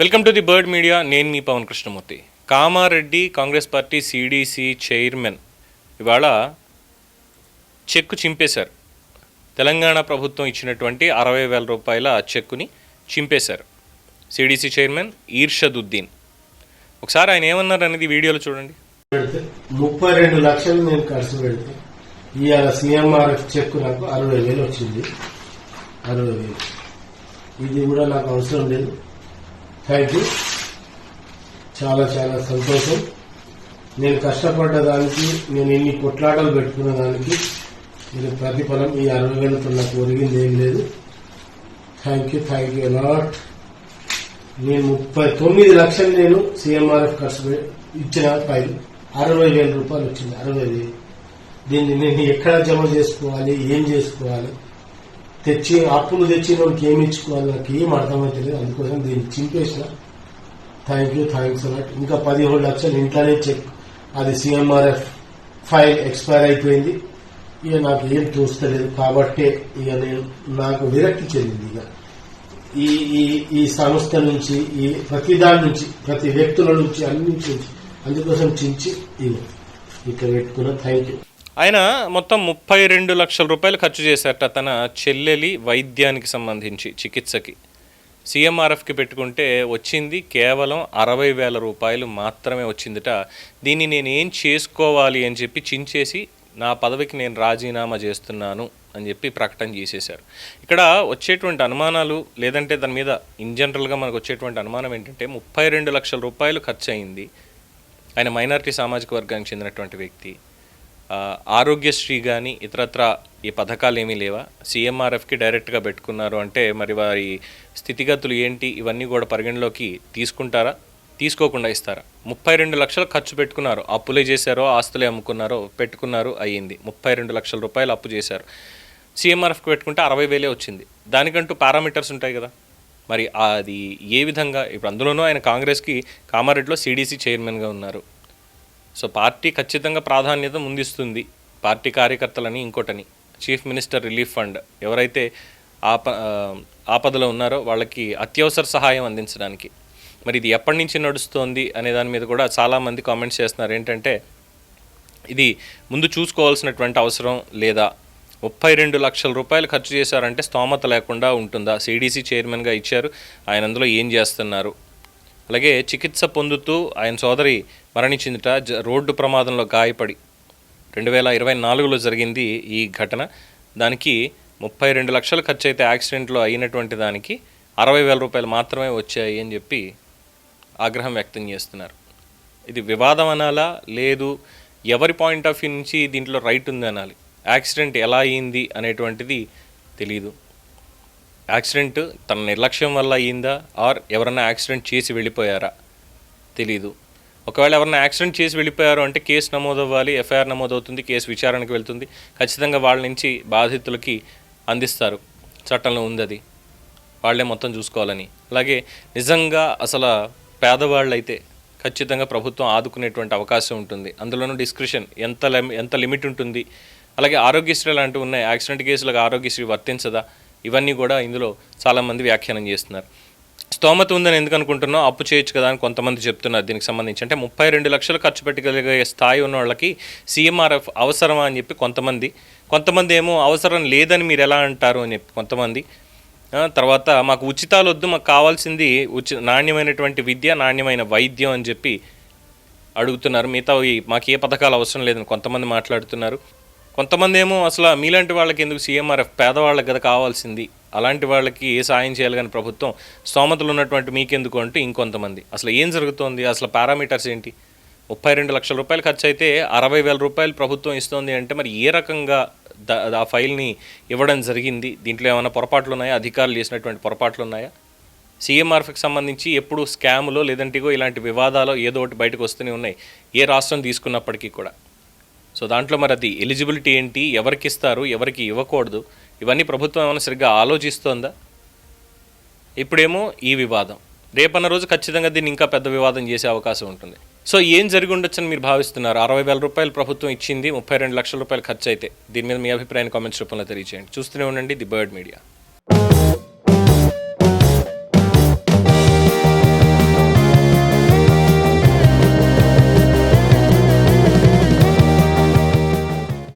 Welcome to the Bird Media నేను మీ Pavan Krishnamurthy. Kamareddy Congress party CDC chairman ఇవాళ cheque చింపేశారు. Telangana ప్రభుత్వం ఇచ్చినటువంటి అరవై వేల రూపాయల చెక్కుని చింపేశారు సిడిసి చైర్మన్ ఈర్షదుద్దీన్. ఒకసారి ఆయన ఏమన్నారు అనేది వీడియోలో చూడండి. ముప్పై రెండు లక్షలు నేను ఖర్చు పెడితే ఇవాళ సీఎంఆర్ఎఫ్ చెక్ నాకు అరవై వేలు వచ్చింది. అరవై వేలు. ఇది కూడా నాకు అవసరం లేదు. థ్యాంక్ యూ చాలా చాలా సంతోషం. నేను కష్టపడ్డ దానికి నేను ఇన్ని కొట్లాటలు పెట్టుకున్న దానికి నేను ప్రతిఫలం ఈ అరవై వేలతో నాకు ఒరిగింది ఏం లేదు. Thank you thank you lot నేను ముప్పై తొమ్మిది లక్షలు నేను సీఎంఆర్ఎఫ్ ఖర్చు ఇచ్చిన ఫైల్. అరవై వేల రూపాయలు వచ్చింది అరవై వేలు. దీన్ని నేను ఎక్కడ జమ చేసుకోవాలి ఏం చేసుకోవాలి? తెచ్చి అప్పులు తెచ్చి వాళ్ళకి ఏమి ఇచ్చుకోవాలి నాకు ఏం అర్థమవుతుంది అందుకోసం దీన్ని చింపేసిన. Thank you thanks a lot ఇంకా పదిహేడు లక్షలు ఇంట్లోనే చెక్. అది సీఎంఆర్ఎఫ్ ఫైల్ ఎక్స్పైర్ అయిపోయింది. ఇక నాకు ఏం చూస్తలేదు కాబట్టే ఇక నేను నాకు విరక్తి చెందింది ఇక. ఈ ఈ ఈ సంస్థ నుంచి ఈ ప్రతి దాని నుంచి ప్రతి వ్యక్తుల నుంచి అన్ని నుంచి అందుకోసం చించి ఇక ఇక్కడ పెట్టుకున్న థ్యాంక్ యూ ఆయన మొత్తం ముప్పై రెండు లక్షల రూపాయలు ఖర్చు చేశారట తన చెల్లెలి వైద్యానికి సంబంధించి చికిత్సకి. సీఎంఆర్ఎఫ్కి పెట్టుకుంటే వచ్చింది కేవలం అరవై వేల రూపాయలు మాత్రమే వచ్చిందిట. దీన్ని నేను ఏం చేసుకోవాలి అని చెప్పి చించేసి నా పదవికి నేను రాజీనామా చేస్తున్నాను అని చెప్పి ప్రకటన చేసేశారు. ఇక్కడ వచ్చేటువంటి అనుమానాలు లేదంటే దాని మీద ఇన్ జనరల్గా మనకు వచ్చేటువంటి అనుమానం ఏంటంటే ముప్పై రెండు లక్షల రూపాయలు ఖర్చు అయింది ఆయన మైనారిటీ సామాజిక వర్గానికి చెందినటువంటి వ్యక్తి. ఆరోగ్యశ్రీ కానీ ఇతరత్ర ఈ పథకాలు ఏమీ లేవా? సీఎంఆర్ఎఫ్కి డైరెక్ట్గా పెట్టుకున్నారు అంటే మరి వారి స్థితిగతులు ఏంటి? ఇవన్నీ కూడా పరిగణలోకి తీసుకుంటారా? తీసుకోకుండా ఇస్తారా? ముప్పై రెండు లక్షలు ఖర్చు పెట్టుకున్నారు. అప్పులే చేశారో ఆస్తులే అమ్ముకున్నారో పెట్టుకున్నారు అయ్యింది. ముప్పై రెండు లక్షల రూపాయలు అప్పు చేశారు. సీఎంఆర్ఎఫ్కి పెట్టుకుంటే అరవై వేలే వచ్చింది. దానికంటూ పారామీటర్స్ ఉంటాయి కదా? మరి అది ఏ విధంగా? ఇప్పుడు అందులోనూ ఆయన కాంగ్రెస్కి కామారెడ్డిలో సీడీసీ చైర్మన్గా ఉన్నారు. సో పార్టీ ఖచ్చితంగా ప్రాధాన్యత ముందిస్తుంది. పార్టీ కార్యకర్తలని ఇంకోటని. చీఫ్ మినిస్టర్ రిలీఫ్ ఫండ్ ఎవరైతే ఆప ఆపదలో ఉన్నారో వాళ్ళకి అత్యవసర సహాయం అందించడానికి. మరి ఇది ఎప్పటి నుంచి నడుస్తోంది అనే దాని మీద కూడా చాలామంది కామెంట్స్ చేస్తున్నారు. ఏంటంటే ఇది ముందు చూసుకోవాల్సినటువంటి అవసరం లేదా ముప్పై రెండు లక్షల రూపాయలు ఖర్చు చేశారంటే స్తోమత లేకుండా ఉంటుందా? సిడిసి చైర్మన్గా ఇచ్చారు. ఆయన అందులో ఏం చేస్తున్నారు? అలాగే చికిత్స పొందుతూ ఆయన సోదరి మరణించిందిట. రోడ్డు ప్రమాదంలో గాయపడి రెండు వేల ఇరవై నాలుగులో జరిగింది ఈ ఘటన. దానికి ముప్పై రెండు లక్షలు ఖర్చు అయితే యాక్సిడెంట్లో అయినటువంటి దానికి అరవై వేల రూపాయలు మాత్రమే వచ్చాయి అని చెప్పి ఆగ్రహం వ్యక్తం చేస్తున్నారు. ఇది వివాదం అనాలా? లేదు. ఎవరి పాయింట్ ఆఫ్ వ్యూ నుంచి దీంట్లో రైట్ ఉంది అనాలి. యాక్సిడెంట్ ఎలా అయ్యింది అనేటువంటిది తెలియదు యాక్సిడెంట్ తన నిర్లక్ష్యం వల్ల అయ్యిందా ఆర్ ఎవరైనా యాక్సిడెంట్ చేసి వెళ్ళిపోయారా? తెలీదు. ఒకవేళ ఎవరైనా యాక్సిడెంట్ చేసి వెళ్ళిపోయారు అంటే కేసు నమోదు అవ్వాలి ఎఫ్ఐఆర్ నమోదవుతుంది కేసు విచారణకు వెళ్తుంది. ఖచ్చితంగా వాళ్ళ నుంచి బాధితులకి అందిస్తారు. చట్టంలో ఉంది అది వాళ్ళే మొత్తం చూసుకోవాలని. అలాగే నిజంగా అసలు పేదవాళ్ళైతే ఖచ్చితంగా ప్రభుత్వం ఆదుకునేటువంటి అవకాశం ఉంటుంది. అందులోనూ డిస్క్రిషన్ ఎంత ఎంత లిమిట్ ఉంటుంది? అలాగే ఆరోగ్యశ్రీ లాంటివి ఉన్నాయి. యాక్సిడెంట్ కేసులకు ఆరోగ్యశ్రీ వర్తించదా? ఇవన్నీ కూడా ఇందులో చాలామంది వ్యాఖ్యానం చేస్తున్నారు. స్తోమత ఉందని ఎందుకు అనుకుంటున్నావు? అప్పు చేయొచ్చు కదా అని కొంతమంది చెప్తున్నారు దీనికి సంబంధించి. అంటే ముప్పై రెండు లక్షలు ఖర్చు పెట్టగలిగే స్థాయి ఉన్న వాళ్ళకి సీఎంఆర్ఎఫ్ అవసరమా అని చెప్పి కొంతమంది కొంతమంది ఏమో అవసరం లేదని మీరు ఎలా అంటారు అని చెప్పి కొంతమంది. తర్వాత మాకు ఉచితాలు వద్దు మాకు కావాల్సింది ఉచి నాణ్యమైనటువంటి విద్య నాణ్యమైన వైద్యం అని చెప్పి అడుగుతున్నారు. మిగతా మాకు ఏ పథకాలు అవసరం లేదని కొంతమంది మాట్లాడుతున్నారు. కొంతమంది ఏమో అసలు మీలాంటి వాళ్ళకి ఎందుకు సీఎంఆర్ఎఫ్ పేదవాళ్ళకి కదా కావాల్సింది? అలాంటి వాళ్ళకి ఏ సాయం చేయాలి కానీ ప్రభుత్వం స్తోమతలు ఉన్నటువంటి మీకెందుకు అంటూ ఇంకొంతమంది. అసలు ఏం జరుగుతోంది? అసలు పారామీటర్స్ ఏంటి? ముప్పై రెండు లక్షల రూపాయలు ఖర్చు అయితే అరవై వేల రూపాయలు ప్రభుత్వం ఇస్తోంది అంటే మరి ఏ రకంగా ద- ఆ ఫైల్ని ఇవ్వడం జరిగింది? దీంట్లో ఏమైనా పొరపాట్లు ఉన్నాయా? అధికారులు చేసినటువంటి పొరపాట్లు ఉన్నాయా? సీఎంఆర్ఎఫ్కి సంబంధించి ఎప్పుడు స్కాములో లేదంటే ఇలాంటి వివాదాలు ఏదో ఒకటి బయటకు వస్తూనే ఉన్నాయి. ఏ రాష్ట్రం తీసుకున్నప్పటికీ కూడా. సో దాంట్లో మరి అది ఎలిజిబిలిటీ ఏంటి? ఎవరికి ఇస్తారు? ఎవరికి ఇవ్వకూడదు? ఇవన్నీ ప్రభుత్వం ఏమైనా సరిగ్గా ఆలోచిస్తోందా? ఇప్పుడేమో ఈ వివాదం. రేపన్న రోజు ఖచ్చితంగా దీన్ని ఇంకా పెద్ద వివాదం చేసే అవకాశం ఉంటుంది. సో ఏం జరిగి ఉండొచ్చని మీరు భావిస్తున్నారు? అరవై వేల రూపాయలు ప్రభుత్వం ఇచ్చింది ముప్పై రెండు లక్షల రూపాయలు ఖర్చు అయితే. దీని మీద మీ అభిప్రాయాన్ని కామెంట్స్ రూపంలో తెలియజేయండి చూస్తూనే ఉండండి ది బర్డ్ మీడియా.